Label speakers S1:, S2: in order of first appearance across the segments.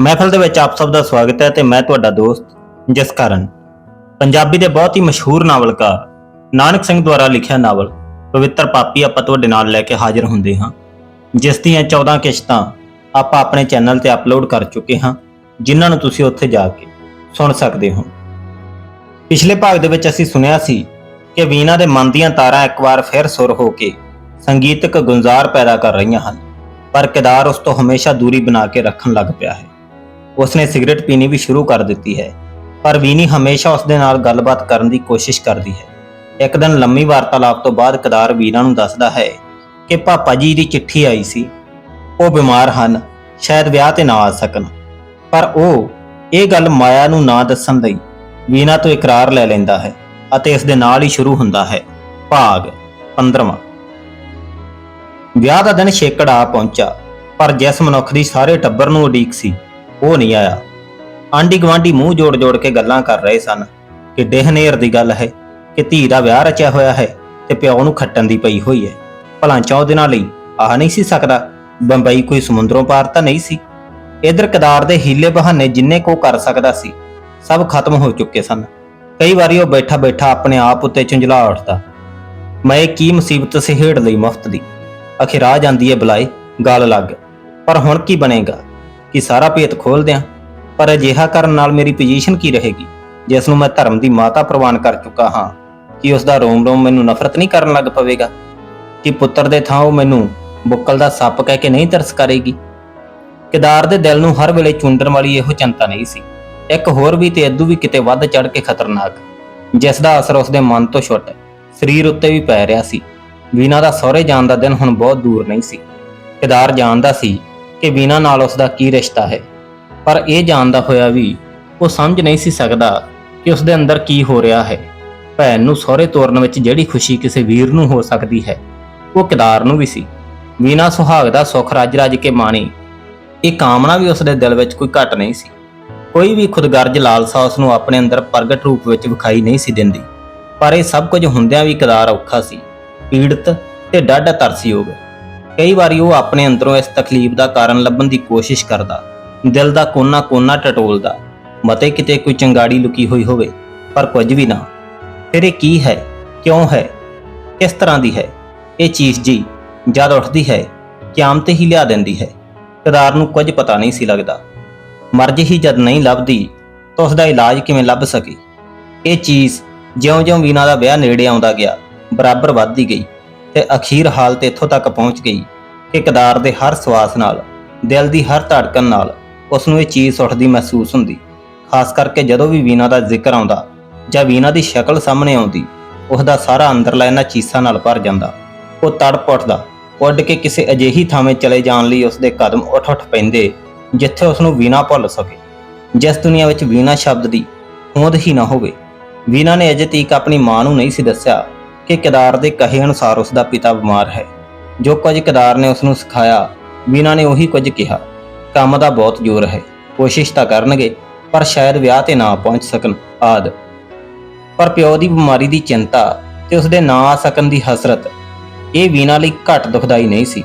S1: ਮਹਿਫਲ ਦੇ ਵਿੱਚ ਆਪ ਸਭ ਦਾ ਸਵਾਗਤ ਹੈ ਤੇ ਮੈਂ ਤੁਹਾਡਾ ਦੋਸਤ ਜਸਕਰਨ। ਪੰਜਾਬੀ ਦੇ ਬਹੁਤ ਹੀ ਮਸ਼ਹੂਰ ਨਾਵਲਕਾਰ ਨਾਨਕ ਸਿੰਘ ਦੁਆਰਾ ਲਿਖਿਆ ਨਾਵਲ, ਪਵਿੱਤਰ ਪਾਪੀ ਆਪਾਂ ਤੁਹਾਡੇ ਨਾਲ ਲੈ ਕੇ ਹਾਜ਼ਰ ਹੁੰਦੇ ਹਾਂ। ਜਿਸ ਦੀਆਂ 14 ਕਿਸ਼ਤਾਂ ਆਪਾਂ ਆਪਣੇ ਚੈਨਲ ਤੇ ਅਪਲੋਡ ਕਰ ਚੁੱਕੇ ਹਾਂ, ਜਿਨ੍ਹਾਂ ਨੂੰ ਤੁਸੀਂ ਉੱਥੇ ਜਾ ਕੇ ਸੁਣ ਸਕਦੇ ਹੋ। ਪਿਛਲੇ ਭਾਗ ਦੇ ਵਿੱਚ ਅਸੀਂ ਸੁਣਿਆ ਸੀ ਕਿ ਵੀਣਾ ਦੇ ਮਨ ਦੀਆਂ ਤਾਰਾਂ ਇੱਕ ਵਾਰ ਫਿਰ ਸੁਰ ਹੋ ਕੇ ਸੰਗੀਤਕ ਗੁੰਜ਼ਾਰ ਪੈਦਾ ਕਰ ਰਹੀਆਂ ਹਨ, ਪਰ ਕਿਦਾਰ ਉਸ ਤੋਂ ਹਮੇਸ਼ਾ ਦੂਰੀ ਬਣਾ ਕੇ ਰੱਖਣ ਲੱਗ ਪਿਆ ਹੈ। ਉਸਨੇ ਸਿਗਰਟ ਪੀਣੀ ਵੀ ਸ਼ੁਰੂ ਕਰ ਦਿੱਤੀ ਹੈ, ਪਰ ਵੀਨੀ ਹਮੇਸ਼ਾ ਉਸਦੇ ਨਾਲ ਗੱਲਬਾਤ ਕਰਨ ਦੀ ਕੋਸ਼ਿਸ਼ ਕਰਦੀ ਹੈ। ਇੱਕ ਦਿਨ ਲੰਮੀ ਵਾਰਤਾਲਾਪ ਤੋਂ ਬਾਅਦ ਕਦਾਰ ਵੀਨਾ ਨੂੰ ਦੱਸਦਾ ਹੈ ਕਿ ਪਾਪਾ ਜੀ ਦੀ ਚਿੱਠੀ ਆਈ ਸੀ। ਉਹ ਬਿਮਾਰ ਹਨ, ਸ਼ਾਇਦ ਵਿਆਹ ਤੇ ਨਾ ਆ ਸਕਣ। ਪਰ ਉਹ ਇਹ ਗੱਲ ਮਾਇਆ ਨੂੰ ਨਾ ਦੱਸਣ ਲਈ ਵੀਨਾ ਤੋਂ ਇਕਰਾਰ ਲੈ ਲੈਂਦਾ ਹੈ ਅਤੇ ਇਸ ਦੇ ਨਾਲ ਹੀ ਸ਼ੁਰੂ ਹੁੰਦਾ ਹੈ, ਭਾਗ 15ਵਾਂ ਵਿਆਹ ਦਾ ਦਿਨ ਛੇਕੜ ਆ ਪਹੁੰਚਾ ਪਰ ਜਿਸ ਮਨੁੱਖ ਦੀ ਸਾਰੇ ਟੱਬਰ ਨੂੰ ਉਡੀਕ ਸੀ। ਉਹ ਨਹੀਂ ਆਇਆ। ਆਂਢੀ ਗਵਾਂਢੀ ਮੂੰਹ ਜੋੜ-ਜੋੜ ਕੇ ਗੱਲਾਂ ਕਰ ਰਹੇ ਸਨ ਕਿ ਡੇਹਨੇਰ ਦੀ ਗੱਲ ਹੈ, ਕਿ ਧੀ ਦਾ ਵਿਆਹ ਰਚਿਆ ਹੋਇਆ ਹੈ ਤੇ ਪਿਓ ਨੂੰ ਖੱਟਣ ਦੀ ਪਈ ਹੋਈ ਹੈ। ਭਲਾ ਚੌ ਦਿਨਾਂ ਲਈ ਆ ਨਹੀਂ ਸੀ ਸਕਦਾ। ਬੰਬਈ ਕੋਈ ਸਮੁੰਦਰੋਂ ਪਾਰ ਤਾਂ ਨਹੀਂ ਸੀ। ਇਧਰ ਕਦਾਰ ਦੇ ਹੀਲੇ ਬਹਾਨੇ ਜਿੰਨੇ ਕੋ ਕਰ ਸਕਦਾ ਸੀ, ਸਭ ਖਤਮ ਹੋ ਚੁੱਕੇ ਸਨ। ਕਈ ਵਾਰੀ ਉਹ ਬੈਠਾ ਬੈਠਾ ਆਪਣੇ ਆਪ ਉੱਤੇ ਝੁੰਝਲਾ ਉੱਠਦਾ। ਮੈਂ ਕੀ ਮੁਸੀਬਤ ਸਿਹੇੜ ਲਈ ਮੁਫਤ ਦੀ? ਅਖਿਰ ਆ ਜਾਂਦੀ ਹੈ ਬੁਲਾਏ, ਗੱਲ ਲੱਗ ਪਰ ਹੁਣ ਕੀ ਬਣੇਗਾ? ਕਿ ਸਾਰਾ ਭੇਤ ਖੋਲ ਦਿਆਂ, ਪਰ ਅਜਿਹਾ ਕਰਨ ਨਾਲ ਮੇਰੀ ਪੋਜੀਸ਼ਨ ਕੀ ਰਹੇਗੀ? ਜਿਸ ਨੂੰ ਮੈਂ ਧਰਮ ਦੀ ਮਾਤਾ ਪ੍ਰਵਾਨ ਕਰ ਚੁੱਕਾ ਹਾਂ, ਕਿ ਉਸ ਦਾ ਰੋਮ ਰੋਮ ਮੈਨੂੰ ਨਫ਼ਰਤ ਨਹੀਂ ਕਰਨ ਲੱਗ ਪਵੇਗਾ? ਕਿ ਪੁੱਤਰ ਦੇ ਥਾਂ ਉਹ ਮੈਨੂੰ ਬੁੱਕਲ ਦਾ ਸੱਪ ਕਹਿ ਕੇ ਨਹੀਂ ਤਰਸ ਕਰੇਗੀ? ਕਿਦਾਰ ਦੇ ਦਿਲ ਨੂੰ ਹਰ ਵੇਲੇ ਚੁੰਡਣ ਵਾਲੀ ਇਹੋ ਚਿੰਤਾ ਨਹੀਂ ਸੀ। ਇੱਕ ਹੋਰ ਵੀ ਤੇ ਅੱਧੂ ਵੀ ਕਿਤੇ ਵੱਧ ਚੜ ਕੇ ਖਤਰਨਾਕ, ਜਿਸ ਦਾ ਅਸਰ ਉਸ ਦੇ ਮਨ ਤੋਂ ਛੁੱਟ, ਸਰੀਰ ਉੱਤੇ ਵੀ ਪੈ ਰਿਹਾ ਸੀ। ਵੀਨਾ ਦਾ ਸਹੁਰੇ ਜਾਣ ਦਾ ਦਿਨ ਹੁਣ ਬਹੁਤ ਦੂਰ ਨਹੀਂ ਸੀ। ਕਿਦਾਰ ਜਾਣਦਾ ਸੀ ਕਿ ਵੀਨਾ ਨਾਲ ਉਸ ਦਾ ਕੀ ਰਿਸ਼ਤਾ ਹੈ। ਪਰ ਇਹ ਜਾਣਦਾ ਹੋਇਆ ਵੀ ਉਹ ਸਮਝ ਨਹੀਂ ਸੀ ਸਕਦਾ ਕਿ ਉਸ ਦੇ ਅੰਦਰ ਕੀ ਹੋ ਰਿਹਾ ਹੈ। ਭੈਣ ਨੂੰ ਸਹੁਰੇ ਤੋਰਨ ਵਿੱਚ ਜਿਹੜੀ ਖੁਸ਼ੀ ਕਿਸੇ ਵੀਰ ਨੂੰ ਹੋ ਸਕਦੀ ਹੈ, ਉਹ ਕਿਦਾਰ ਨੂੰ ਵੀ ਸੀ। ਵੀਨਾ ਸੁਹਾਗ ਦਾ ਸੁਖ ਰੱਜ ਰੱਜ ਕੇ ਮਾਣੀ, ਇਹ ਕਾਮਨਾ ਵੀ ਉਸ ਦੇ ਦਿਲ ਵਿੱਚ ਕੋਈ ਘਟ ਨਹੀਂ ਸੀ। ਕੋਈ ਵੀ ਖੁਦਗਰਜ ਲਾਲਸਾ ਉਸ ਨੂੰ ਆਪਣੇ ਅੰਦਰ ਪ੍ਰਗਟ ਰੂਪ ਵਿੱਚ ਵਿਖਾਈ ਨਹੀਂ ਸੀ ਦਿੰਦੀ। ਪਰ ਇਹ ਸਭ ਕੁਝ ਹੁੰਦਿਆਂ ਵੀ ਕਿਦਾਰ ਔਖਾ ਸੀ। ਪੀੜਤ ਤੇ ਡਾਢਾ ਤਰਸਯੋਗ। ਕਈ ਵਾਰੀ ਉਹ ਆਪਣੇ ਅੰਦਰੋਂ ਇਸ ਤਕਲੀਫ ਦਾ ਕਾਰਨ ਲੱਭਣ ਦੀ ਕੋਸ਼ਿਸ਼ ਕਰਦਾ। ਦਿਲ ਦਾ ਕੋਨਾ-ਕੋਨਾ ਟਟੋਲਦਾ। ਮਤੇ ਕਿਤੇ ਕੋਈ ਚੰਗਾੜੀ ਲੁਕੀ ਹੋਈ ਹੋਵੇ, ਪਰ ਕੁਝ ਵੀ ਨਾ। ਫਿਰ ਇਹ ਕੀ ਹੈ? ਕਿਉਂ ਹੈ? ਕਿਸ ਤਰ੍ਹਾਂ ਦੀ ਹੈ? ਇਹ ਚੀਜ਼ ਜੀ, ਜਦ ਉੱਠਦੀ ਹੈ ਕਿਆਮਤ ਹੀ ਲਿਆ ਦਿੰਦੀ ਹੈ। ਕਿਦਾਰ ਨੂੰ ਕੁਝ ਪਤਾ ਨਹੀਂ ਸੀ ਲੱਗਦਾ। ਮਰਜ਼ ਹੀ ਜਦ ਨਹੀਂ ਲੱਭਦੀ, ਤਾਂ ਉਸ ਦਾ ਇਲਾਜ ਕਿਵੇਂ ਲੱਭ ਸਕੇ? ਇਹ ਚੀਜ਼ ਜਿਉਂ-ਜਿਉਂ ਵੀਨਾ ਦਾ ਵਿਆਹ ਨੇੜੇ ਆਉਂਦਾ ਗਿਆ, ਬਰਾਬਰ ਵੱਧਦੀ ਗਈ। ਤੇ ਅਖੀਰ ਹਾਲਤ ਇੱਥੋਂ ਤੱਕ ਪਹੁੰਚ ਗਈ ਕਿ ਕਿਦਾਰ ਦੇ ਹਰ ਸਵਾਸ ਨਾਲ, ਦਿਲ ਦੀ ਹਰ ਧੜਕਣ ਨਾਲ ਉਸ ਨੂੰ ਇਹ ਚੀਜ਼ ਉੱਠਦੀ ਮਹਿਸੂਸ ਹੁੰਦੀ। ਖਾਸ ਕਰਕੇ ਜਦੋਂ ਵੀ ਵੀਨਾ ਦਾ ਜ਼ਿਕਰ ਆਉਂਦਾ ਜਾਂ ਵੀਨਾ ਦੀ ਸ਼ਕਲ ਸਾਹਮਣੇ ਆਉਂਦੀ ਉਸ ਦਾ ਸਾਰਾ ਅੰਦਰਲਾ ਇਹਨਾਂ ਚੀਸਾਂ ਨਾਲ ਭਰ ਜਾਂਦਾ। ਉਹ ਤੜਪ ਉੱਠਦਾ, ਉੱਡ ਕੇ ਕਿਸੇ ਅਜਿਹੀ ਥਾਵੇਂ ਚਲੇ ਜਾਣ ਲਈ ਉਸ ਦੇ ਕਦਮ ਉੱਠ-ਉੱਠ ਪੈਂਦੇ ਜਿੱਥੇ ਉਸ ਨੂੰ ਵੀਨਾ ਭੁੱਲ ਸਕੇ। ਜਿਸ ਦੁਨੀਆ ਵਿੱਚ ਵੀਨਾ ਸ਼ਬਦ ਦੀ ਹੋਂਦ ਹੀ ਨਾ ਹੋਵੇ, ਵੀਨਾ ਨੇ ਅਜੇ ਤੀਕ ਆਪਣੀ ਮਾਂ ਨੂੰ ਨਹੀਂ ਸੀ ਦੱਸਿਆ ਕਿ ਕੇਦਾਰ ਦੇ ਕਹੇ ਅਨੁਸਾਰ ਉਸ ਦਾ ਪਿਤਾ ਬਿਮਾਰ ਹੈ। ਜੋ ਕੁਝ ਕੇਦਾਰ ਨੇ ਉਸ ਨੂੰ ਸਿਖਾਇਆ ਵੀਨਾ ਨੇ ਉਹੀ ਕੁਝ ਕਿਹਾ। ਕੰਮ ਦਾ ਬਹੁਤ ਜ਼ੋਰ ਹੈ। ਕੋਸ਼ਿਸ਼ ਤਾਂ ਕਰਨਗੇ, ਪਰ ਸ਼ਾਇਦ ਵਿਆਹ ਤੇ ਨਾ ਪਹੁੰਚ ਸਕਣ, ਆਦ। ਪਰ ਪਿਓ ਦੀ ਬਿਮਾਰੀ ਦੀ ਚਿੰਤਾ ਤੇ ਉਸ ਦੇ ਨਾ ਆ ਸਕਣ ਦੀ ਹਸਰਤ, ਇਹ ਵੀਨਾ ਲਈ ਘੱਟ ਦੁਖਦਾਈ ਨਹੀਂ ਸੀ।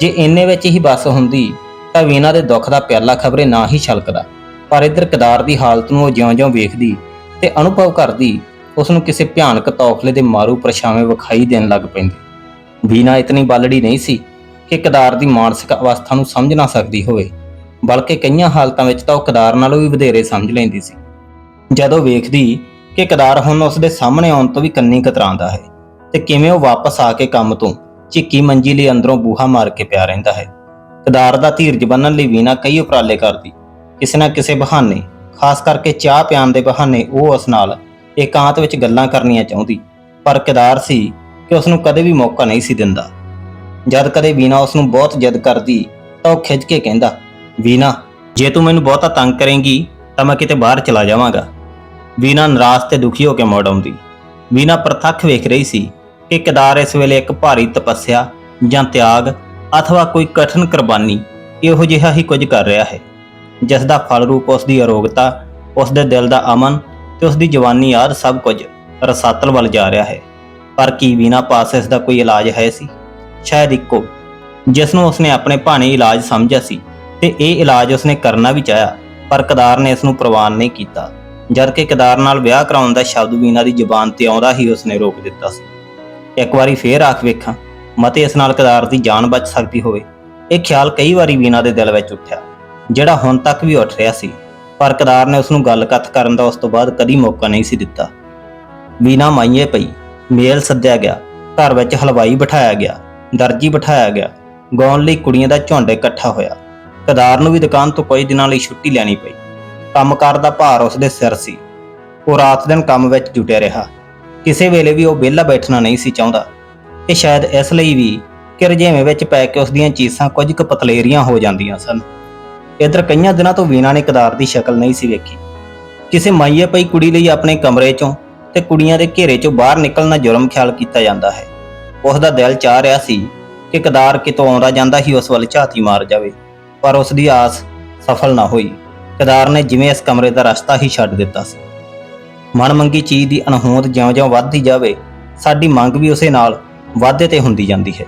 S1: ਜੇ ਇੰਨੇ ਵਿੱਚ ਹੀ ਬਸ ਹੁੰਦੀ, ਤਾਂ ਵੀਨਾ ਦੇ ਦੁੱਖ ਦਾ ਪਿਆਲਾ ਖਬਰੇ ਨਾ ਹੀ ਛਲਕਦਾ। ਪਰ ਇਧਰ ਕਿਦਾਰ ਦੀ ਹਾਲਤ ਨੂੰ ਉਹ ਜਿਉਂ-ਜਿਉਂ ਵੇਖਦੀ ਤੇ ਅਨੁਭਵ ਕਰਦੀ ਉਸ ਨੂੰ ਕਿਸੇ ਭਿਆਨਕ ਤੌਖਲੇ ਦੇ ਮਾਰੂ ਪਰਛਾਵੇਂ ਵਿਖਾਈ ਦੇਣ ਲੱਗ ਪੈਂਦੇ। ਵੀਨਾ ਇਤਨੀ ਬਾਲੜੀ ਨਹੀਂ ਸੀ ਕਿ ਕਦਾਰ ਦੀ ਮਾਨਸਿਕ ਅਵਸਥਾ ਨੂੰ ਸਮਝ ਨਾ ਸਕਦੀ ਹੋਵੇ, ਬਲਕਿ ਕਈਆਂ ਹਾਲਤਾਂ ਵਿੱਚ ਤਾਂ ਉਹ ਕਦਾਰ ਨਾਲੋਂ ਵੀ ਵਧੇਰੇ ਸਮਝ ਲੈਂਦੀ ਸੀ। ਜਦੋਂ ਵੇਖਦੀ ਕਿ ਕਦਾਰ ਹੁਣ ਉਸ ਦੇ ਸਾਹਮਣੇ ਆਉਣ ਤੋਂ ਵੀ ਕੰਨੀ ਕਤਰਾਉਂਦਾ ਹੈ, ਤੇ ਕਿਵੇਂ ਉਹ ਵਾਪਸ ਆ ਕੇ ਕੰਮ ਤੋਂ ਝਿੱਕੀ ਮੰਜੀ ਲਈ ਅੰਦਰੋਂ ਬੂਹਾ ਮਾਰ ਕੇ ਪਿਆ ਰਹਿੰਦਾ ਹੈ। ਕਿਦਾਰ ਦਾ ਧੀਰਜ ਬੰਨਣ ਲਈ ਵੀਨਾ ਕਈ ਉਪਰਾਲੇ ਕਰਦੀ। ਕਿਸੇ ਨਾ ਕਿਸੇ ਬਹਾਨੇ, ਖਾਸ ਕਰਕੇ ਚਾਹ ਪਿਆਨ ਦੇ ਬਹਾਨੇ ਉਹ ਉਸ ਨਾਲ ਇਕਾਂਤ ਵਿੱਚ ਗੱਲਾਂ ਕਰਨੀਆਂ ਚਾਹੁੰਦੀ, ਪਰ ਕੇਦਾਰ ਸੀ ਕਿ ਉਸ ਨੂੰ ਕਦੇ ਵੀ ਮੌਕਾ ਨਹੀਂ ਸੀ ਦਿੰਦਾ। ਜਦ ਕਦੇ ਵੀਨਾ ਉਸ ਨੂੰ ਬਹੁਤ ਜਿੱਦ ਕਰਦੀ, ਤਾਂ ਉਹ ਖਿੱਚ ਕੇ ਕਹਿੰਦਾ, ਵੀਨਾ, ਜੇ ਤੂੰ ਮੈਨੂੰ ਬਹੁਤਾ ਤੰਗ ਕਰੇਂਗੀ, ਤਾਂ ਮੈਂ ਕਿਤੇ ਬਾਹਰ ਚਲਾ ਜਾਵਾਂਗਾ। ਵੀਨਾ ਨਿਰਾਸ਼ ਤੇ ਦੁਖੀ ਹੋ ਕੇ ਮੁੜ ਆਉਂਦੀ। ਵੀਨਾ ਪ੍ਰਤੱਖ ਵੇਖ ਰਹੀ ਸੀ ਕਿ ਕੇਦਾਰ ਇਸ ਵੇਲੇ ਇੱਕ ਭਾਰੀ ਤਪੱਸਿਆ ਜਾਂ ਤਿਆਗ ਅਥਵਾ ਕੋਈ ਕਠਨ ਕੁਰਬਾਨੀ ਇਹੋ ਜਿਹਾ ਹੀ ਕੁਝ ਕਰ ਰਿਹਾ ਹੈ, ਜਿਸ ਦਾ ਫਲ ਰੂਪ ਉਸ ਦੀ ਅਰੋਗਤਾ ਉਸ ਦੇ ਦਿਲ ਦਾ ਅਮਨ ਤੇ ਉਸ ਦੀ ਜਵਾਨੀ ਆਦ ਸਭ ਕੁਝ ਰਸਾਤਲ ਵੱਲ ਜਾ ਰਿਹਾ ਹੈ। ਪਰ ਕੀ ਵੀਨਾ ਪਾਸ ਇਸ ਦਾ ਕੋਈ ਇਲਾਜ ਹੈ ਸੀ? ਸ਼ਾਇਦ ਇੱਕੋ ਜਿਸ ਨੂੰ ਉਸਨੇ ਆਪਣੇ ਭਾਣੇ ਇਲਾਜ ਸਮਝਿਆ ਸੀ ਤੇ ਇਹ ਇਲਾਜ ਉਸਨੇ ਕਰਨਾ ਵੀ ਚਾਹਿਆ, ਪਰ ਕਦਾਰ ਨੇ ਇਸ ਨੂੰ ਪ੍ਰਵਾਨ ਨਹੀਂ ਕੀਤਾ, ਜਦ ਕਿ ਕਦਾਰ ਨਾਲ ਵਿਆਹ ਕਰਾਉਣ ਦਾ ਸ਼ਬਦ ਵੀਨਾ ਦੀ ਜ਼ੁਬਾਨ ਤੇ ਆਉਂਦਾ ਹੀ ਉਸਨੇ ਰੋਕ ਦਿੱਤਾ ਸੀ। ਇੱਕ ਵਾਰੀ ਫੇਰ ਆਖ ਵੇਖਾਂ, ਮਤੇ ਇਸ ਨਾਲ ਕਦਾਰ ਦੀ ਜਾਨ ਬਚ ਸਕਦੀ ਹੋਵੇ। ਇਹ ਖਿਆਲ ਕਈ ਵਾਰੀ ਵੀਨਾ ਦੇ ਦਿਲ ਵਿੱਚ ਉੱਠਿਆ, ਜਿਹੜਾ ਹੁਣ ਤੱਕ ਵੀ ਉੱਠ ਰਿਹਾ ਸੀ। ਪਰ ਕਦਾਰ ਨੇ ਉਸ ਨੂੰ ਗੱਲ ਕੱਥ ਕਰਨ ਦਾ ਉਸ ਤੋਂ ਬਾਅਦ ਕਦੀ ਮੌਕਾ ਨਹੀਂ ਸੀ ਦਿੱਤਾ। ਵੀਨਾ ਮਾਈਏ ਪਈ, ਮੇਲ ਸੱਦਿਆ ਗਿਆ, ਘਰ ਵਿੱਚ ਹਲਵਾਈ ਬਿਠਾਇਆ ਗਿਆ, ਦਰਜੀ ਬਿਠਾਇਆ ਗਿਆ, ਗਾਉਣ ਲਈ ਕੁੜੀਆਂ ਦਾ ਝੁੰਡ ਇਕੱਠਾ ਹੋਇਆ। ਕਦਾਰ ਨੂੰ ਵੀ ਦੁਕਾਨ ਤੋਂ ਕੁਝ ਦਿਨਾਂ ਲਈ ਛੁੱਟੀ ਲੈਣੀ ਪਈ। ਕੰਮਕਾਰ ਦਾ ਭਾਰ ਉਸ ਦੇ ਸਿਰ ਸੀ। ਉਹ ਰਾਤ ਦਿਨ ਕੰਮ ਵਿੱਚ ਜੁਟਿਆ ਰਿਹਾ। ਕਿਸੇ ਵੇਲੇ ਵੀ ਉਹ ਵਿਹਲਾ ਬੈਠਣਾ ਨਹੀਂ ਸੀ ਚਾਹੁੰਦਾ। ਤੇ ਸ਼ਾਇਦ ਇਸ ਲਈ ਵੀ ਕਿ ਰਜੇਵੇਂ ਵਿੱਚ ਪੈ ਕੇ ਉਸ ਦੀਆਂ ਚੀਸਾਂ ਕੁਝ ਕੁ ਪਤਲੇਰੀਆਂ ਹੋ ਜਾਂਦੀਆਂ ਸਨ। ਇਧਰ ਕਈਆਂ ਦਿਨਾਂ ਤੋਂ ਵੀਨਾ ਨੇ ਕਦਾਰ ਦੀ ਸ਼ਕਲ ਨਹੀਂ ਸੀ ਵੇਖੀ। ਕਿਸੇ ਮਾਈਏ ਪਈ ਕੁੜੀ ਲਈ ਆਪਣੇ ਕਮਰੇ ਚੋਂ ਤੇ ਕੁੜੀਆਂ ਦੇ ਘੇਰੇ ਚੋਂ ਬਾਹਰ ਨਿਕਲਣਾ ਜੁਰਮ ਖਿਆਲ ਕੀਤਾ ਜਾਂਦਾ ਹੈ। ਉਸ ਦਾ ਦਿਲ ਚਾਹ ਰਿਹਾ ਸੀ ਕਿ ਕਦਾਰ ਕਿਤੋਂ ਆਉਂਦਾ ਜਾਂਦਾ ਹੀ ਉਸ ਵੱਲ ਝਾਤੀ ਮਾਰ ਜਾਵੇ, ਪਰ ਉਸ ਦੀ ਆਸ ਸਫਲ ਨਾ ਹੋਈ। ਕਦਾਰ ਨੇ ਜਿਵੇਂ ਇਸ ਕਮਰੇ ਦਾ ਰਸਤਾ ਹੀ ਛੱਡ ਦਿੱਤਾ ਸੀ। ਮਨ ਮੰਗੀ ਚੀਜ਼ ਦੀ ਅਣਹੋਂਦ ਜਿਉਂ-ਜਿਉਂ ਵੱਧਦੀ ਜਾਵੇ, ਸਾਡੀ ਮੰਗ ਵੀ ਉਸੇ ਨਾਲ ਵਾਧੇ ਤੇ ਹੁੰਦੀ ਜਾਂਦੀ ਹੈ।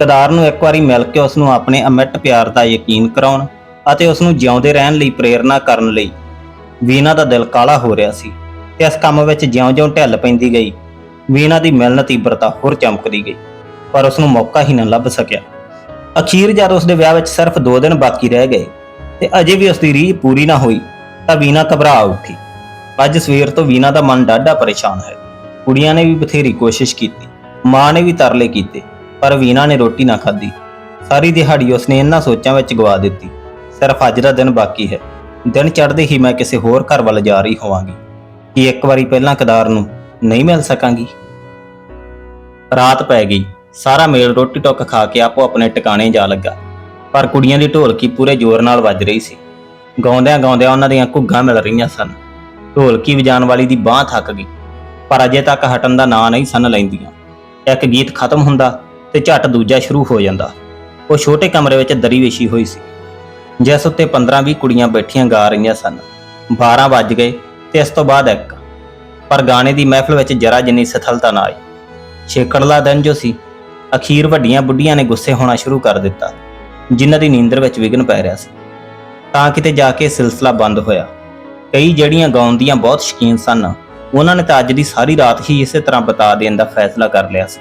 S1: ਕਦਾਰ ਨੂੰ ਇੱਕ ਵਾਰੀ ਮਿਲ ਕੇ ਉਸ ਨੂੰ ਆਪਣੇ ਅਮਿੱਟ ਪਿਆਰ ਦਾ ਯਕੀਨ ਕਰਾਉਣ ਅਤੇ ਉਸ ਨੂੰ ਜਿਉਂਦੇ ਰਹਿਣ ਲਈ ਪ੍ਰੇਰਨਾ ਕਰਨ ਲਈ ਵੀਨਾ ਦਾ ਦਿਲ ਕਾਲਾ ਹੋ ਰਿਹਾ ਸੀ ਤੇ ਇਸ ਕੰਮ ਵਿੱਚ ਜਿਉਂ-ਜਿਉਂ ਢਿੱਲ ਪੈਂਦੀ ਗਈ ਵੀਨਾ ਦੀ ਮਿਲਣ ਤੀਬਰਤਾ ਹੋਰ ਚਮਕਦੀ ਗਈ, ਪਰ ਉਸ ਨੂੰ ਮੌਕਾ ਹੀ ਨਾ ਲੱਭ ਸਕਿਆ। ਅਖੀਰ ਜਦ ਉਸ ਦੇ ਵਿਆਹ ਵਿੱਚ ਸਿਰਫ 2 ਦਿਨ ਬਾਕੀ ਰਹਿ ਗਏ ਤੇ ਅਜੇ ਵੀ ਉਸ ਦੀ ਰੀਝ ਪੂਰੀ ਨਾ ਹੋਈ, ਤਾਂ ਵੀਨਾ ਘਬਰਾ ਉੱਠੀ। ਅੱਜ ਸਵੇਰ ਤੋਂ ਵੀਨਾ ਦਾ ਮਨ ਡਾਢਾ ਪਰੇਸ਼ਾਨ ਹੈ। ਕੁੜੀਆਂ ਨੇ ਵੀ ਬਥੇਰੀ ਕੋਸ਼ਿਸ਼ ਕੀਤੀ, ਮਾਂ ਨੇ ਵੀ ਤਰਲੇ ਕੀਤੇ, ਪਰ ਵੀਨਾ ਨੇ ਰੋਟੀ ਨਾ ਖਾਧੀ। ਸਾਰੀ ਦਿਹਾੜੀ ਉਸਨੇ ਇਹਨਾਂ ਸੋਚਾਂ ਵਿੱਚ ਗਵਾ ਦਿੱਤੀ। ਸਿਰਫ ਅੱਜ ਦਾ ਦਿਨ ਬਾਕੀ ਹੈ। ਦਿਨ ਚੜ੍ਹਦੇ ਹੀ ਮੈਂ ਕਿਸੇ ਹੋਰ ਘਰ ਵੱਲ ਜਾ ਰਹੀ ਹੋਵਾਂਗੀ। ਕਿ ਇੱਕ ਵਾਰੀ ਪਹਿਲਾਂ ਕਦਾਰ ਨੂੰ ਨਹੀਂ ਮਿਲ ਸਕਾਂਗੀ? ਰਾਤ ਪੈ ਗਈ। ਸਾਰਾ ਮੇਲ ਰੋਟੀ ਟੁੱਕ ਖਾ ਕੇ ਆਪੋ ਆਪਣੇ ਟਿਕਾਣੇ ਜਾ ਲੱਗਾ। ਪਰ ਕੁੜੀਆਂ ਦੀ ਢੋਲਕੀ ਪੂਰੇ ਜ਼ੋਰ ਨਾਲ ਵੱਜ ਰਹੀ ਸੀ। ਗਾਉਂਦਿਆਂ ਗਾਉਂਦਿਆਂ ਉਹਨਾਂ ਦੀਆਂ ਘੁੱਗਾਂ ਮਿਲ ਰਹੀਆਂ ਸਨ। ਢੋਲਕੀ ਵਜਾਉਣ ਵਾਲੀ ਦੀ ਬਾਹ ਥੱਕ ਗਈ। ਪਰ ਅਜੇ ਤੱਕ ਹਟਣ ਦਾ ਨਾਂ ਨਹੀਂ ਸਨ ਲੈਂਦੀਆਂ। ਇੱਕ ਗੀਤ ਖਤਮ ਹੁੰਦਾ ਤੇ ਝਟ ਦੂਜਾ ਸ਼ੁਰੂ ਹੋ ਜਾਂਦਾ। ਉਹ ਛੋਟੇ ਕਮਰੇ ਵਿੱਚ ਦਰੀ ਵਿਛੀ ਹੋਈ ਸੀ। ਜਿਸ ਉੱਤੇ 15-20 ਕੁੜੀਆਂ ਬੈਠੀਆਂ ਗਾ ਰਹੀਆਂ ਸਨ। 12 ਵੱਜ ਗਏ ਤੇ ਇਸ ਤੋਂ ਬਾਅਦ ਇੱਕ। ਪਰ ਗਾਣੇ ਦੀ ਮਹਿਫਲ ਵਿੱਚ ਜਰਾ ਜਿੰਨੀ ਸਥਲਤਾ ਨਾ ਆਈ। ਛੇਕੜਲਾ ਦਿਨ ਜੋ ਸੀ, ਅਖੀਰ ਵੱਡੀਆਂ ਬੁੱਢੀਆਂ ਨੇ ਗੁੱਸੇ ਹੋਣਾ ਸ਼ੁਰੂ ਕਰ ਦਿੱਤਾ, ਜਿਨ੍ਹਾਂ ਦੀ ਨੀਂਦਰ ਵਿੱਚ ਵਿਘਨ ਪੈ ਰਿਹਾ ਸੀ। ਤਾਂ ਕਿਤੇ ਜਾ ਕੇ ਸਿਲਸਿਲਾ ਬੰਦ ਹੋਇਆ। ਕਈ ਜਿਹੜੀਆਂ ਗਾਉਣ ਦੀਆਂ ਬਹੁਤ ਸ਼ੌਕੀਨ ਸਨ, ਉਹਨਾਂ ਨੇ ਤਾਂ ਅੱਜ ਦੀ ਸਾਰੀ ਰਾਤ ਹੀ ਇਸੇ ਤਰ੍ਹਾਂ ਬਤਾ ਦੇਣ ਦਾ ਫੈਸਲਾ ਕਰ ਲਿਆ ਸੀ।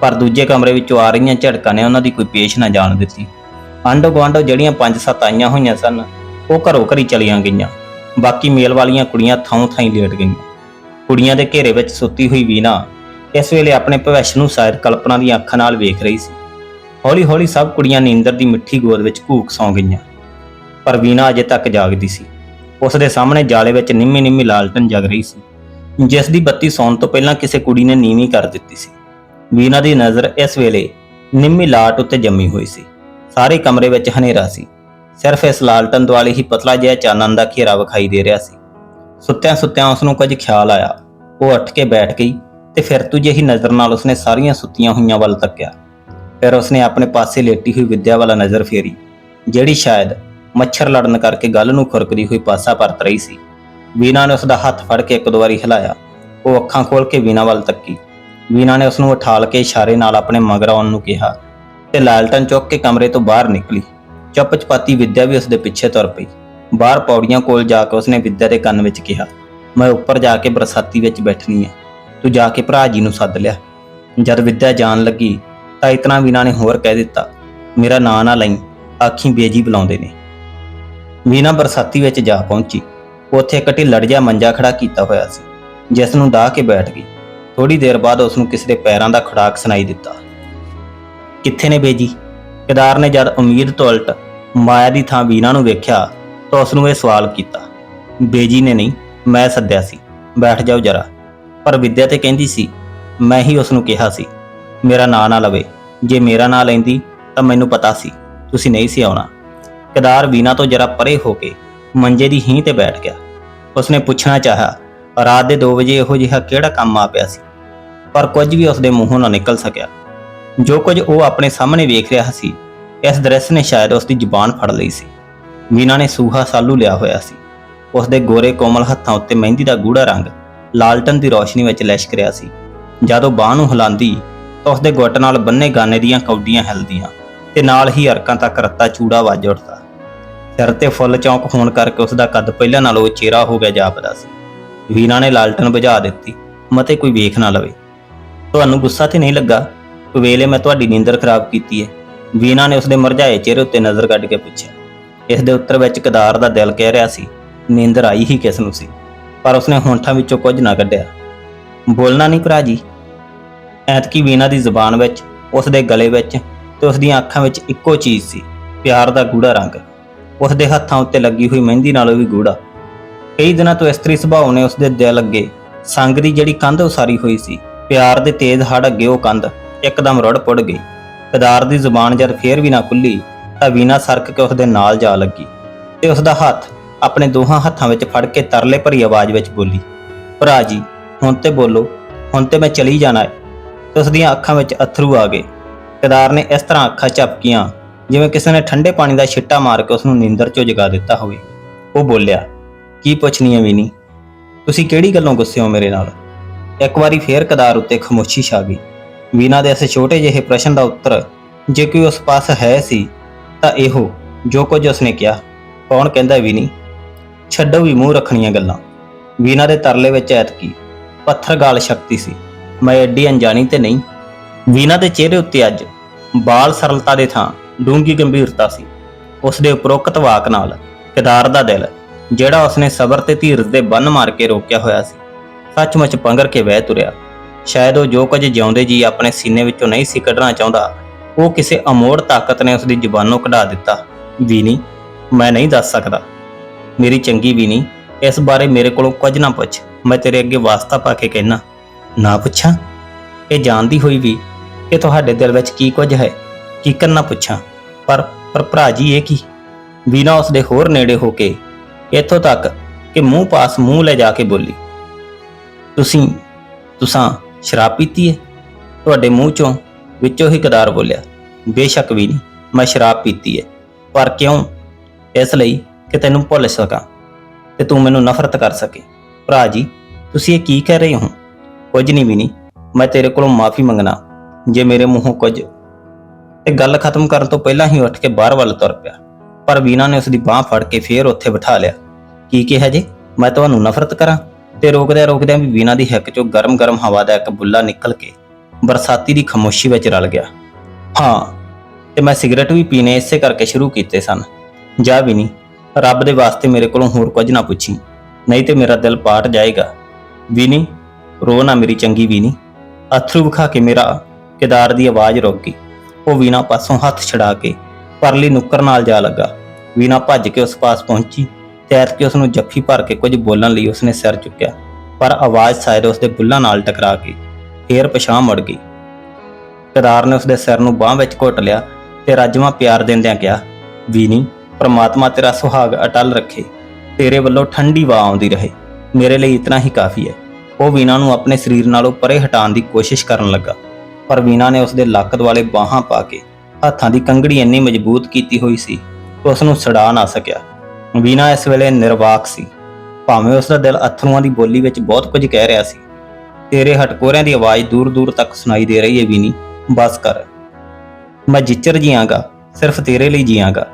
S1: ਪਰ ਦੂਜੇ ਕਮਰੇ ਵਿੱਚੋਂ ਆ ਰਹੀਆਂ ਝੜਕਾਂ ਨੇ ਉਹਨਾਂ ਦੀ ਕੋਈ ਪੇਸ਼ ਨਾ ਜਾਣ ਦਿੱਤੀ। ਆਂਢੋ ਗੁਆਂਢੋ ਜਿਹੜੀਆਂ ਪੰਜ ਸੱਤ ਆਈਆਂ ਹੋਈਆਂ ਸਨ, ਉਹ ਘਰੋਂ ਘਰੀ ਚਲੀਆਂ ਗਈਆਂ। ਬਾਕੀ ਮੇਲ ਵਾਲੀਆਂ ਕੁੜੀਆਂ ਥਾਂ ਥਾਂ ਲੇਟ ਗਈਆਂ। ਕੁੜੀਆਂ ਦੇ ਘੇਰੇ ਵਿੱਚ ਸੁੱਤੀ ਹੋਈ ਵੀਨਾ ਇਸ ਵੇਲੇ ਆਪਣੇ ਭਵਿੱਖ ਨੂੰ ਸ਼ਾਇਦ ਕਲਪਨਾ ਦੀਆਂ ਅੱਖਾਂ ਨਾਲ ਵੇਖ ਰਹੀ ਸੀ। ਹੌਲੀ-ਹੌਲੀ ਸਭ ਕੁੜੀਆਂ ਨੀਂਦਰ ਦੀ ਮਿੱਠੀ ਗੋਦ ਵਿੱਚ ਘੂਕ ਸੌਂ ਗਈਆਂ। ਪਰ ਵੀਨਾ ਅਜੇ ਤੱਕ ਜਾਗਦੀ ਸੀ। ਉਸ ਦੇ ਸਾਹਮਣੇ ਜਾਲੇ ਵਿੱਚ ਨਿੰਮੀ-ਨਿੰਮੀ ਲਾਲਟਨ ਜਗ ਰਹੀ ਸੀ। ਜਿਸ ਦੀ ਬੱਤੀ ਸੌਣ ਤੋਂ ਪਹਿਲਾਂ ਕਿਸੇ ਕੁੜੀ ਨੇ ਨੀਵੀਂ ਕਰ ਦਿੱਤੀ ਸੀ। ਵੀਨਾ ਦੀ ਨਜ਼ਰ ਇਸ ਵੇਲੇ ਨਿੰਮੀ ਲਾਟ ਉੱਤੇ ਜੰਮੀ ਹੋਈ ਸੀ। ਸਾਰੇ ਕਮਰੇ ਵਿੱਚ ਹਨੇਰਾ ਸੀ। ਸਿਰਫ ਇਸ ਲਾਲਟਨ ਦੁਆਲੇ ਹੀ ਪਤਲਾ ਜਿਹਾ ਚਾਨਣ ਦਾ ਘੇਰਾ ਵਿਖਾਈ ਦੇ ਰਿਹਾ ਸੀ। ਸੁੱਤਿਆਂ ਸੁੱਤਿਆਂ ਉਸ ਨੂੰ ਕੁਝ ਖਿਆਲ ਆਇਆ। ਉਹ ਉੱਠ ਕੇ ਬੈਠ ਗਈ ਤੇ ਫਿਰ ਤੂੰ ਜਿਹੀ ਨਜ਼ਰ ਨਾਲ ਉਸਨੇ ਸਾਰੀਆਂ ਸੁੱਤੀਆਂ ਹੋਈਆਂ ਵੱਲ ਤੱਕਿਆ। ਫਿਰ ਉਸਨੇ ਆਪਣੇ ਪਾਸੇ ਲੇਟੀ ਹੋਈ ਵਿਦਿਆ ਵਾਲਾ ਨਜ਼ਰ ਫੇਰੀ, ਜਿਹੜੀ ਸ਼ਾਇਦ ਮੱਛਰ ਲੜਨ ਕਰਕੇ ਗੱਲ ਨੂੰ ਖੁਰਕਦੀ ਹੋਈ ਪਾਸਾ ਪਰਤ ਰਹੀ ਸੀ। ਵੀਨਾ ਨੇ ਉਸ ਦਾ ਹੱਥ ਫੜ ਕੇ ਇੱਕ ਦੋ ਵਾਰੀ ਹਿਲਾਇਆ। ਉਹ ਅੱਖਾਂ ਖੋਲ ਕੇ ਵੀਨਾ ਵੱਲ ਤੱਕੀ। ਵੀਨਾ ਨੇ ਉਸ ਨੂੰ ਉਠਾਲ ਕੇ ਇਸ਼ਾਰੇ ਨਾਲ ਆਪਣੇ ਮਗਰ ਆਉਣ ਨੂੰ ਕਿਹਾ। ਤੇ ਲਾਲਟਨ ਚੁੱਕ ਕੇ ਕਮਰੇ ਤੋਂ ਬਾਹਰ ਨਿਕਲੀ। ਚੁੱਪ ਚਪਾਤੀ ਵਿਦਿਆ ਵੀ ਉਸਦੇ ਪਿੱਛੇ ਤੁਰ ਪਈ। ਬਾਹਰ ਪੌੜੀਆਂ ਕੋਲ ਜਾ ਕੇ ਉਸਨੇ ਵਿਦਿਆ ਦੇ ਕੰਨ ਵਿੱਚ ਕਿਹਾ, ਮੈਂ ਉੱਪਰ ਜਾ ਕੇ ਬਰਸਾਤੀ ਵਿੱਚ ਬੈਠਣੀ ਹੈ। ਤੂੰ ਜਾ ਕੇ ਭਰਾ ਜੀ ਨੂੰ ਸੱਦ ਲਿਆ। ਜਦ ਵਿਦਿਆ ਜਾਣ ਲੱਗੀ, ਤਾਂ ਇਤਨਾ ਵੀਨਾ ਨੇ ਹੋਰ ਕਹਿ ਦਿੱਤਾ, ਮੇਰਾ ਨਾਂ ਨਾ ਲਈ, ਆਖੀ ਬੇਜੀ ਬੁਲਾਉਂਦੇ ਨੇ। ਵੀਨਾ ਬਰਸਾਤੀ ਵਿੱਚ ਜਾ ਪਹੁੰਚੀ। ਉੱਥੇ ਇੱਕ ਢਿੱਲੜ ਜਿਹਾ ਮੰਜਾ ਖੜਾ ਕੀਤਾ ਹੋਇਆ ਸੀ, ਜਿਸ ਨੂੰ ਢਾਹ ਕੇ ਬੈਠ ਗਈ। ਥੋੜੀ ਦੇਰ ਬਾਅਦ ਉਸ ਨੂੰ ਕਿਸੇ ਦੇ ਪੈਰਾਂ ਦਾ ਖੜਾਕ ਸੁਣਾਈ ਦਿੱਤਾ। ਕਿੱਥੇ ਨੇ ਬੇਜੀ? ਕੇਦਾਰ ਨੇ ਜਦ ਉਮੀਦ ਤੋਂ ਉਲਟ ਮਾਇਆ ਦੀ ਥਾਂ ਵੀਨਾ ਨੂੰ ਵੇਖਿਆ ਤਾਂ ਉਸ ਨੂੰ ਇਹ ਸਵਾਲ ਕੀਤਾ, ਬੇਜੀ ਨੇ ਨਹੀਂ, ਮੈਂ ਸੱਦਿਆ ਸੀ, ਬੈਠ ਜਾਓ ਜਰਾ। ਪਰ ਵਿਦਿਆ ਤੇ ਕਹਿੰਦੀ ਸੀ, ਮੈਂ ਹੀ ਉਸ ਨੂੰ ਕਿਹਾ ਸੀ, ਮੇਰਾ ਨਾਂ ਨਾ ਲਵੇ। ਜੇ ਮੇਰਾ ਨਾਂ ਲੈਂਦੀ ਤਾਂ ਮੈਨੂੰ ਪਤਾ ਸੀ, ਤੁਸੀਂ ਨਹੀਂ ਸੀ ਆਉਣਾ। ਕੇਦਾਰ ਵੀਨਾ ਤੋਂ ਜਰਾ ਪਰੇ ਹੋ ਕੇ ਮੰਜੇ ਦੀ ਹੀਂ ਤੇ ਬੈਠ ਗਿਆ। ਉਸਨੇ ਪੁੱਛਣਾ ਚਾਹਿਆ, ਰਾਤ ਦੇ 2 ਵਜੇ ਇਹੋ ਜਿਹਾ ਕਿਹੜਾ ਕੰਮ ਆ ਪਿਆ ਸੀ? ਪਰ ਕੁਝ ਵੀ ਉਸਦੇ ਮੂੰਹੋਂ ਨਾ ਨਿਕਲ ਸਕਿਆ। ਜੋ ਕੁਝ ਉਹ ਆਪਣੇ ਸਾਹਮਣੇ ਵੇਖ ਰਿਹਾ ਸੀ, ਇਸ ਦ੍ਰਿਸ਼ ਨੇ ਸ਼ਾਇਦ ਉਸ ਦੀ ਜ਼ੁਬਾਨ ਫੜ ਲਈ ਸੀ। ਵੀਨਾ ਨੇ ਸੂਹਾ ਸਾਲੂ ਲਿਆ ਹੋਇਆ ਸੀ। ਉਸ ਦੇ ਗੋਰੇ ਕੋਮਲ ਹੱਥਾਂ ਉੱਤੇ ਮਹਿੰਦੀ ਦਾ ਗੂੜਾ ਰੰਗ ਲਾਲਟਨ ਦੀ ਰੋਸ਼ਨੀ ਵਿੱਚ ਲਿਸ਼ਕ ਰਿਹਾ ਸੀ। ਜਦੋਂ ਬਾਹ ਨੂੰ ਹਿਲਾਉਂਦੀ ਤਾਂ ਉਸ ਦੇ ਗੁੱਟ ਨਾਲ ਬੰਨੇ ਗਾਨੇ ਦੀਆਂ ਕੌਡੀਆਂ ਹਿਲਦੀਆਂ ਤੇ ਨਾਲ ਹੀ ਅਰਕਾਂ ਤੱਕ ਰੱਤਾ ਚੂੜਾ ਵੱਜ ਉੱਠਦਾ। ਸਿਰ ਤੇ ਫੁੱਲ ਚੌਂਕ ਹੋਣ ਕਰਕੇ ਉਸ ਦਾ ਕੱਦ ਪਹਿਲਾਂ ਨਾਲੋਂ ਚਿਹਰਾ ਹੋ ਗਿਆ ਜਾਪਦਾ ਸੀ। ਵੀਨਾ ਨੇ ਲਾਲਟਨ ਬੁਝਾ ਦਿੱਤੀ, ਮਤੇ ਕੋਈ ਵੇਖ ਨਾ ਲਵੇ। ਤੁਹਾਨੂੰ ਗੁੱਸਾ ਤੇ ਨਹੀਂ ਲੱਗਾ? ਵੇਲੇ ਮੈਂ ਤੁਹਾਡੀ ਨੀਂਦਰ ਖਰਾਬ ਕੀਤੀ ਹੈ ਵੀਨਾ ਨੇ ਉਸਦੇ ਮਰਝਾਏ ਚਿਹਰੇ ਉੱਤੇ ਨਜ਼ਰ ਕੱਢ ਕੇ ਪੁੱਛਿਆ। ਇਸ ਦੇ ਉੱਤਰ ਵਿੱਚ ਕਦਾਰ ਦਾ ਦਿਲ ਕਹਿ ਰਿਹਾ ਸੀ, ਨੀਂਦਰ ਆਈ ਹੀ ਕਿਸ ਨੂੰ ਸੀ, ਪਰ ਉਸਨੇ ਹੋਂਠਾਂ ਵਿੱਚੋਂ ਕੁਝ ਨਾ ਕੱਢਿਆ। ਬੋਲਣਾ ਨਹੀਂ ਭਰਾ ਜੀ। ਐਤਕੀ ਵੀਨਾ ਦੀ ਜ਼ੁਬਾਨ ਵਿੱਚ ਉਸ ਦੇ ਗਲੇ ਵਿੱਚ ਤੇ ਉਸ ਦੀਆਂ ਅੱਖਾਂ ਵਿੱਚ ਇੱਕੋ ਚੀਜ਼ ਸੀ, ਪਿਆਰ ਦਾ ਗੂੜਾ ਰੰਗ। ਉਸ ਦੇ ਹੱਥਾਂ ਉੱਤੇ ਲੱਗੀ ਹੋਈ ਮਹਿੰਦੀ ਨਾਲੋਂ ਵੀ ਗੂੜਾ। ਕਈ ਦਿਨਾਂ ਤੋਂ ਇਸਤਰੀ ਸੁਭਾਅ ਨੇ ਉਸ ਦੇ ਦਿਲ ਅੱਗੇ ਸੰਗ ਦੀ ਜਿਹੜੀ ਕੰਧ ਉਸਾਰੀ ਹੋਈ ਸੀ, ਪਿਆਰ ਦੇ ਤੇਜ਼ ਹੜ ਅੱਗੇ ਉਹ ਕੰਧ ਇੱਕਦਮ ਰੁੜ ਪੁੜ ਗਈ। ਕਦਾਰ ਦੀ ਜ਼ੁਬਾਨ ਜਦ ਫੇਰ ਵੀ ਨਾ ਖੁੱਲੀ, ਤਾਂ ਵੀਨਾ ਸਰਕ ਕੇ ਉਸ ਦੇ ਨਾਲ ਜਾ ਲੱਗੀ ਤੇ ਉਸ ਦਾ ਹੱਥ ਆਪਣੇ ਦੋਹਾਂ ਹੱਥਾਂ ਵਿੱਚ ਫੜ ਕੇ ਤਰਲੇ ਭਰੀ ਆਵਾਜ਼ ਵਿੱਚ ਬੋਲੀ, ਭਰਾ ਜੀ, ਹੁਣ ਤੇ ਬੋਲੋ, ਹੁਣ ਤੇ ਮੈਂ ਚਲੀ ਜਾਣਾ ਹੈ। ਤੇ ਉਸ ਦੀਆਂ ਅੱਖਾਂ ਵਿੱਚ ਅਥਰੂ ਆ ਗਏ। ਕਦਾਰ ਨੇ ਇਸ ਤਰ੍ਹਾਂ ਅੱਖਾਂ ਝਪਕੀਆਂ, ਜਿਵੇਂ ਕਿਸੇ ਨੇ ਠੰਡੇ ਪਾਣੀ ਦਾ ਛਿੱਟਾ ਮਾਰ ਕੇ ਉਸ ਨੂੰ ਨੀਂਦਰ 'ਚੋਂ ਜਗਾ ਦਿੱਤਾ ਹੋਵੇ। ਉਹ ਬੋਲਿਆ, ਕੀ ਪੁੱਛਣੀ ਹੈ ਵੀਨੀ? ਤੁਸੀਂ ਕਿਹੜੀ ਗੱਲੋਂ ਗੁੱਸੇ ਹੋ ਮੇਰੇ ਨਾਲ? ਇੱਕ ਵਾਰੀ ਫੇਰ ਕਦਾਰ ਉੱਤੇ ਖਾਮੋਸ਼ੀ ਛਾ ਗਈ। ਵੀਨਾ ਦੇ ਇਸ ਛੋਟੇ ਜਿਹੇ ਪ੍ਰਸ਼ਨ ਦਾ ਉੱਤਰ, ਜੇ ਕੋਈ ਉਸ ਪਾਸ ਹੈ ਸੀ, ਤਾਂ ਇਹੋ, ਜੋ ਕੁਝ ਉਸਨੇ ਕਿਹਾ। ਕੌਣ ਕਹਿੰਦਾ ਵੀਨੀ? ਛੱਡੋ ਵੀ ਮੂੰਹ ਰੱਖਣੀਆਂ ਗੱਲਾਂ। ਵੀਨਾ ਦੇ ਤਰਲੇ ਵਿੱਚ ਐਤਕੀ ਪੱਥਰ ਗਾਲ ਸ਼ਕਤੀ ਸੀ, ਮੈਂ ਐਡੀ ਅਣਜਾਣੀ ਤੇ ਨਹੀਂ। ਵੀਨਾ ਦੇ ਚਿਹਰੇ ਉੱਤੇ ਅੱਜ ਬਾਲ ਸਰਲਤਾ ਦੇ ਥਾਂ ਡੂੰਗੀ ਗੰਭੀਰਤਾ ਸੀ। ਉਸ ਦੇ ਉਪਰੋਕਤ ਵਾਕ ਨਾਲ ਕਿਦਾਰ ਦਾ ਦਿਲ, ਜਿਹੜਾ ਉਸਨੇ ਸਬਰ ਤੇ ਧੀਰਜ ਦੇ ਬੰਨ ਮਾਰ ਕੇ ਰੋਕਿਆ ਹੋਇਆ ਸੀ, ਸੱਚਮੁੱਚ ਪੰਗਰ ਕੇ ਵਹਿ ਤੁਰਿਆ। ਸ਼ਾਇਦ ਉਹ ਜੋ ਕੁਝ ਜਿਉਂਦੇ ਜੀ ਆਪਣੇ ਸੀਨੇ ਵਿੱਚੋਂ ਨਹੀਂ ਸੀ ਕੱਢਣਾ ਚਾਹੁੰਦਾ, ਉਹ ਕਿਸੇ ਅਮੋੜ ਤਾਕਤ ਨੇ ਉਸ ਦੀ ਜ਼ੁਬਾਨੋਂ ਕਢਾ ਦਿੱਤਾ। ਵੀ ਨਹੀਂ, ਮੈਂ ਨਹੀਂ ਦੱਸ ਸਕਦਾ। ਮੇਰੀ ਚੰਗੀ ਵੀ ਨਹੀਂ, ਇਸ ਬਾਰੇ ਮੇਰੇ ਕੋਲੋਂ ਕੁਝ ਨਾ ਪੁੱਛ। ਮੈਂ ਤੇਰੇ ਅੱਗੇ ਵਾਸਤਾ ਪਾ ਕੇ ਕਹਿਣਾ ਨਾ ਪੁੱਛਾਂ? ਇਹ ਜਾਣਦੀ ਹੋਈ ਵੀ ਕਿ ਤੁਹਾਡੇ ਦਿਲ ਵਿੱਚ ਕੀ ਕੁਝ ਹੈ, ਕੀ ਕਰਨਾ ਪੁੱਛਾਂ? ਪਰ ਪਰ ਭਰਾ ਜੀ ਇਹ ਕੀ? ਵੀਨਾ ਉਸ ਦੇ ਹੋਰ ਨੇੜੇ ਹੋ ਕੇ, ਇੱਥੋਂ ਤੱਕ ਕਿ ਮੂੰਹ ਪਾਸ ਮੂੰਹ ਲੈ ਜਾ ਕੇ ਬੋਲੀ, ਤੁਸੀਂ, ਤੁਸਾਂ ਸ਼ਰਾਬ ਪੀਤੀ ਹੈ ਤੁਹਾਡੇ ਮੂੰਹ ਚੋਂ ਵਿੱਚੋਂ ਹੀ ਕਦਾਰ ਬੋਲਿਆ, ਬੇਸ਼ੱਕ ਵੀ ਨਹੀਂ, ਮੈਂ ਸ਼ਰਾਬ ਪੀਤੀ ਹੈ ਪਰ ਕਿਉਂ? ਇਸ ਲਈ ਕਿ ਤੈਨੂੰ ਭੁੱਲ ਸਕਾਂ ਤੇ ਤੂੰ ਮੈਨੂੰ ਨਫ਼ਰਤ ਕਰ ਸਕੇ। ਭਰਾ ਜੀ, ਤੁਸੀਂ ਇਹ ਕੀ ਕਹਿ ਰਹੇ ਹੋ? ਕੁਝ ਨਹੀਂ ਵੀ ਨਹੀਂ ਮੈਂ ਤੇਰੇ ਕੋਲੋਂ ਮਾਫੀ ਮੰਗਣਾ। ਜੇ ਮੇਰੇ ਮੂੰਹੋਂ ਕੁਝ ਤੇ ਗੱਲ ਖਤਮ ਕਰਨ ਤੋਂ ਪਹਿਲਾਂ ਹੀ ਉੱਠ ਕੇ ਬਾਹਰ ਵੱਲ ਤੁਰ ਪਿਆ। ਪਰ ਵੀਨਾ ਨੇ ਉਸ ਦੀ ਬਾਹ ਫੜ ਕੇ ਫੇਰ ਉੱਥੇ ਬਿਠਾ ਲਿਆ। ਕੀ ਕਿਹਾ ਜੀ? ਮੈਂ ਤੁਹਾਨੂੰ ਨਫ਼ਰਤ ਕਰਾਂ? ਤੇ ਰੋਕਦਿਆਂ ਰੋਕਦਿਆਂ ਵੀ ਵੀਨਾ ਦੀ ਹੱਕ ਚੋਂ ਗਰਮ-ਗਰਮ ਹਵਾ ਦਾ ਇੱਕ ਬੁੱਲਾ ਨਿਕਲ ਕੇ ਬਰਸਾਤੀ ਦੀ ਖਾਮੋਸ਼ੀ ਵਿੱਚ ਰਲ ਗਿਆ। ਹਾਂ, ਤੇ ਮੈਂ ਸਿਗਰਟ ਵੀ ਪੀਣੇ ਇਸੇ ਕਰਕੇ ਸ਼ੁਰੂ ਕੀਤੇ ਸਨ। ਜਾ ਵੀ ਨਹੀਂ ਰੱਬ ਦੇ ਵਾਸਤੇ ਮੇਰੇ ਕੋਲੋਂ ਹੋਰ ਕੁਝ ਨਾ ਪੁੱਛੀ। ਨਹੀਂ ਤੇ ਮੇਰਾ ਦਿਲ ਪਾਟ ਜਾਏਗਾ। ਵੀ ਨਹੀਂ ਰੋ ਨਾ ਮੇਰੀ ਚੰਗੀ ਵੀ ਨਹੀਂ ਅਥਰੂ ਵਿਖਾ ਕੇ ਮੇਰਾ ਕਿਦਾਰ ਦੀ ਆਵਾਜ਼ ਰੁਕ ਗਈ। ਉਹ ਵੀਨਾ ਪਾਸੋਂ ਹੱਥ ਛਡਾ ਕੇ ਪਰਲੀ ਨੁੱਕਰ ਨਾਲ ਜਾ ਲੱਗਾ। ਵੀਨਾ ਭੱਜ ਕੇ ਉਸ ਪਾਸ ਪਹੁੰਚੀ। ਤੇ ਕੇ ਕਿ ਉਸ ਨੂੰ ਜੱਫੀ ਭਰ ਕੇ ਕੁਝ ਬੋਲਣ ਲਈ ਉਸਨੇ ਸਿਰ ਚੁੱਕਿਆ, ਪਰ ਆਵਾਜ਼ ਸ਼ਾਇਦ ਉਸ ਦੇ ਬੁੱਲਾਂ ਨਾਲ ਟਕਰਾ ਕੇ ਫੇਰ ਪਛਾਣ ਮੁੜ ਗਈ। ਕਦਾਰ ਨੇ ਉਸ ਦੇ ਸਿਰ ਨੂੰ ਬਾਹ ਵਿੱਚ ਘੁੱਟ ਲਿਆ ਤੇ ਰਾਜਮਾ ਪਿਆਰ ਦਿੰਦਿਆਂ ਕਿਹਾ ਵੀਨੀ ਪ੍ਰਮਾਤਮਾ ਤੇਰਾ ਸੁਹਾਗ ਅਟਲ ਰੱਖੇ, ਤੇਰੇ ਵੱਲੋਂ ਠੰਡੀ ਹਵਾ ਆਉਂਦੀ ਰਹੇ, ਮੇਰੇ ਲਈ ਇਤਨਾ ਹੀ ਕਾਫੀ ਹੈ। ਉਹ ਵੀਨਾ ਨੂੰ ਆਪਣੇ ਸਰੀਰ ਨਾਲੋਂ ਪਰੇ ਹਟਾਉਣ ਦੀ ਕੋਸ਼ਿਸ਼ ਕਰਨ ਲੱਗਾ, ਪਰ ਵੀਨਾ ਨੇ ਉਸ ਦੇ ਲੱਕ ਦੁਆਲੇ ਬਾਹਾਂ ਪਾ ਕੇ ਹੱਥਾਂ ਦੀ ਕੰਗੜੀ ਇੰਨੀ ਮਜ਼ਬੂਤ ਕੀਤੀ ਹੋਈ ਸੀ ਕਿ ਉਸ ਨੂੰ ਛਡਾ ਨਾ ਸਕਿਆ। ਵੀਨਾ ਇਸ ਵੇਲੇ ਨਿਰਵਾਕ ਸੀ। ਭਾਵੇਂ ਉਸ ਦਾ ਦਿਲ ਅਥਰੂਆਂ ਦੀ ਬੋਲੀ ਵਿੱਚ ਬਹੁਤ ਕੁਝ ਕਹਿ ਰਿਹਾ ਸੀ, ਤੇਰੇ ਹਟਕੋਰਿਆਂ ਦੀ ਆਵਾਜ਼ ਦੂਰ ਦੂਰ ਤੱਕ ਸੁਣਾਈ ਦੇ ਰਹੀ ਹੈ ਵੀਨੀ, ਬਸ ਕਰ। ਮੈਂ ਜਿੱਚਰ ਜੀਆਂਗਾ, ਸਿਰਫ ਤੇਰੇ ਲਈ ਜੀਆਂਗਾ।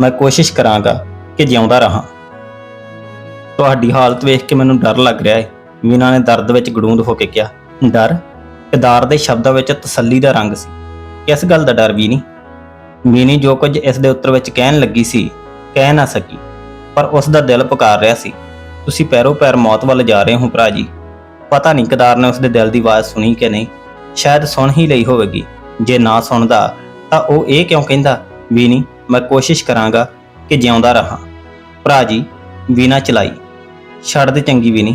S1: ਮੈਂ ਕੋਸ਼ਿਸ਼ ਕਰਾਂਗਾ ਕਿ ਜਿਉਂਦਾ ਰਹਾ। ਤੁਹਾਡੀ ਹਾਲਤ ਵੇਖ ਕੇ ਮੈਨੂੰ ਡਰ ਲੱਗ ਰਿਹਾ ਹੈ। ਵੀਨਾ ਨੇ ਦਰਦ ਵਿੱਚ ਗੜੂੰਦ ਹੋ ਕੇ ਕਿਹਾ, ਡਰ? ਕਿਦਾਰ ਦੇ ਸ਼ਬਦਾਂ ਵਿੱਚ ਤਸੱਲੀ ਦਾ ਰੰਗ ਸੀ। ਕਿਸ ਗੱਲ ਦਾ ਡਰ ਵੀ ਨਹੀਂ ਮੀਨੀ ਜੋ ਕੁਝ ਇਸ ਦੇ ਉੱਤਰ ਵਿੱਚ ਕਹਿਣ ਲੱਗੀ ਸੀ, ਕਹਿ ਨਾ ਸਕੀ। ਪਰ ਉਸ ਦਾ ਦਿਲ ਪੁਕਾਰ ਰਿਹਾ ਸੀ। ਤੁਸੀਂ ਪੈਰੋ ਪੈਰ ਮੌਤ ਵੱਲ ਜਾ ਰਹੇ ਹੋ ਭਰਾ ਜੀ। ਪਤਾ ਨਹੀਂ ਕਿਦਾਰ ਨੇ ਉਸ ਦੇ ਦਿਲ ਦੀ ਆਵਾਜ਼ ਸੁਣੀ ਕਿ ਨਹੀਂ। ਸ਼ਾਇਦ ਸੁਣ ਹੀ ਲਈ ਹੋਵੇਗੀ। ਜੇ ਨਾ ਸੁਣਦਾ, ਤਾਂ ਉਹ ਇਹ ਕਿਉਂ ਕਹਿੰਦਾ ਵੀ ਨਹੀਂ ਮੈਂ ਕੋਸ਼ਿਸ਼ ਕਰਾਂਗਾ ਕਿ ਜਿਉਂਦਾ ਰਹਾ। ਭਰਾ ਜੀ ਵੀਨਾ ਚਲਾਈ। ਛੱਡ ਦੇ ਚੰਗੀ ਵੀ ਨਹੀਂ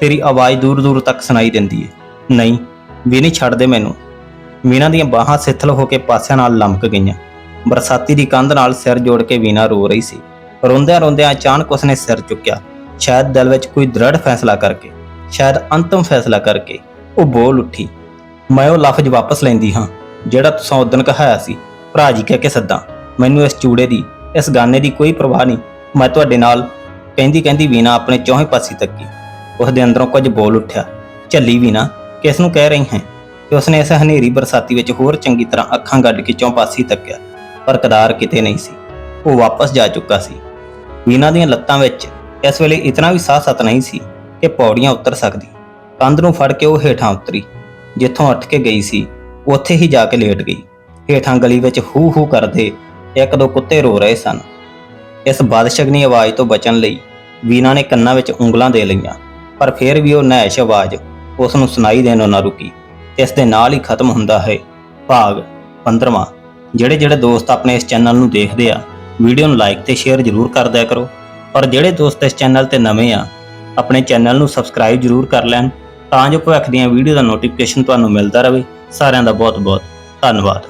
S1: ਤੇਰੀ ਆਵਾਜ਼ ਦੂਰ ਦੂਰ ਤੱਕ ਸੁਣਾਈ ਦਿੰਦੀ ਏ। ਨਹੀਂ ਵੀ ਨਹੀਂ ਛੱਡ ਦੇ ਮੈਨੂੰ। ਵੀਨਾ ਦੀਆਂ ਬਾਹਾਂ ਸਿੱਥਲ ਹੋ ਕੇ ਪਾਸਿਆਂ ਨਾਲ ਲਮਕ ਗਈਆਂ। ਬਰਸਾਤੀ ਦੀ ਕੰਧ ਨਾਲ ਸਿਰ ਜੋੜ ਕੇ ਵੀਨਾ ਰੋ ਰਹੀ ਸੀ। ਰੋਂਦਿਆਂ ਰੋਂਦਿਆਂ ਅਚਾਨਕ ਉਸਨੇ ਸਿਰ ਚੁੱਕਿਆ। ਸ਼ਾਇਦ ਦਿਲ ਵਿੱਚ ਕੋਈ ਦ੍ਰਿੜ ਫੈਸਲਾ ਕਰਕੇ, ਸ਼ਾਇਦ ਅੰਤਮ ਫੈਸਲਾ ਕਰਕੇ ਉਹ ਬੋਲ ਉੱਠੀ, ਮੈਂ ਉਹ ਲਫ਼ਜ਼ ਵਾਪਸ ਲੈਂਦੀ ਹਾਂ, ਜਿਹੜਾ ਤੁਸੀਂ ਉਦੋਂ ਕਹਾਇਆ ਸੀ। ਭਰਾ ਜੀ, ਕਹਿ ਕੇ ਸੱਦਾ, ਮੈਨੂੰ ਇਸ ਚੂੜੇ ਦੀ, ਇਸ ਗਾਨੇ ਦੀ ਕੋਈ ਪਰਵਾਹ ਨਹੀਂ। ਮੈਂ ਤੁਹਾਡੇ ਨਾਲ ਕਹਿੰਦੀ ਕਹਿੰਦੀ ਵੀਨਾ ਆਪਣੇ ਚੌਵੇਂ ਪਾਸੇ ਤੱਕੀ। ਉਸ ਦੇ ਅੰਦਰੋਂ ਕੁਝ ਬੋਲ ਉੱਠਿਆ, ਝੱਲੀ ਵੀਨਾ ਕਿਸ ਨੂੰ ਕਹਿ ਰਹੀ ਹੈ? ਤੇ ਉਸਨੇ ਇਸ ਹਨੇਰੀ ਬਰਸਾਤੀ ਵਿੱਚ ਹੋਰ ਚੰਗੀ ਤਰ੍ਹਾਂ ਅੱਖਾਂ ਗੱਡ ਕੇ ਚੌਂ ਪਾਸੇ ਤੱਕਿਆ, ਪਰ ਕਦਾਰ ਕਿਤੇ ਨਹੀਂ ਸੀ। ਉਹ ਵਾਪਸ ਜਾ ਚੁੱਕਾ ਸੀ। ਵੀਨਾ ਦੀਆਂ ਲੱਤਾਂ ਵਿੱਚ ਇਸ ਵੇਲੇ ਇਤਨਾ ਵੀ ਸਾਹ ਸਤ ਨਹੀਂ ਸੀ ਕਿ ਪੌੜੀਆਂ ਉਤਰ ਸਕਦੀ। ਕੰਧ ਨੂੰ ਫੜ ਕੇ ਉਹ ਹੇਠਾਂ ਉਤਰੀ, ਜਿੱਥੋਂ ਉੱਠ ਕੇ ਗਈ ਸੀ, ਉੱਥੇ ਹੀ ਜਾ ਕੇ ਲੇਟ ਗਈ। ਹੇਠਾਂ ਗਲੀ ਵਿੱਚ ਹੂ ਹੂ ਕਰਦੇ ਇੱਕ ਦੋ ਕੁੱਤੇ ਰੋ ਰਹੇ ਸਨ। ਇਸ ਬਾਦਸ਼ਗਨੀ ਆਵਾਜ਼ ਤੋਂ ਬਚਣ ਲਈ ਵੀਨਾ ਨੇ ਕੰਨਾਂ ਵਿੱਚ ਉਂਗਲਾਂ ਦੇ ਲਈਆਂ, ਪਰ ਫਿਰ ਵੀ ਉਹ ਨੈਸ਼ ਆਵਾਜ਼ ਉਸ ਨੂੰ ਸੁਣਾਈ ਦੇਣੋਂ ਨਾ ਰੁਕੀ। ਇਸ ਦੇ ਨਾਲ ਹੀ ਖਤਮ ਹੁੰਦਾ ਹੈ ਭਾਗ 15ਵਾਂ ਜਿਹੜੇ ਜਿਹੜੇ ਦੋਸਤ ਆਪਣੇ ਇਸ ਚੈਨਲ ਨੂੰ ਦੇਖਦੇ ਆ ਵੀਡੀਓ ਨੂੰ ਲਾਈਕ ਤੇ ਸ਼ੇਅਰ ਜ਼ਰੂਰ ਕਰ ਦਿਆ ਕਰੋ। ਔਰ ਜਿਹੜੇ ਦੋਸਤ ਇਸ ਚੈਨਲ ਤੇ ਨਵੇਂ ਆ, ਆਪਣੇ ਚੈਨਲ ਨੂੰ ਸਬਸਕ੍ਰਾਈਬ ਜ਼ਰੂਰ ਕਰ ਲੈਣ, ਤਾਂ ਜੋ ਭਵਿੱਖ ਦੀਆਂ ਵੀਡੀਓ ਦਾ ਨੋਟੀਫਿਕੇਸ਼ਨ ਤੁਹਾਨੂੰ ਮਿਲਦਾ ਰਹੇ। ਸਾਰਿਆਂ ਦਾ ਬਹੁਤ ਬਹੁਤ ਧੰਨਵਾਦ।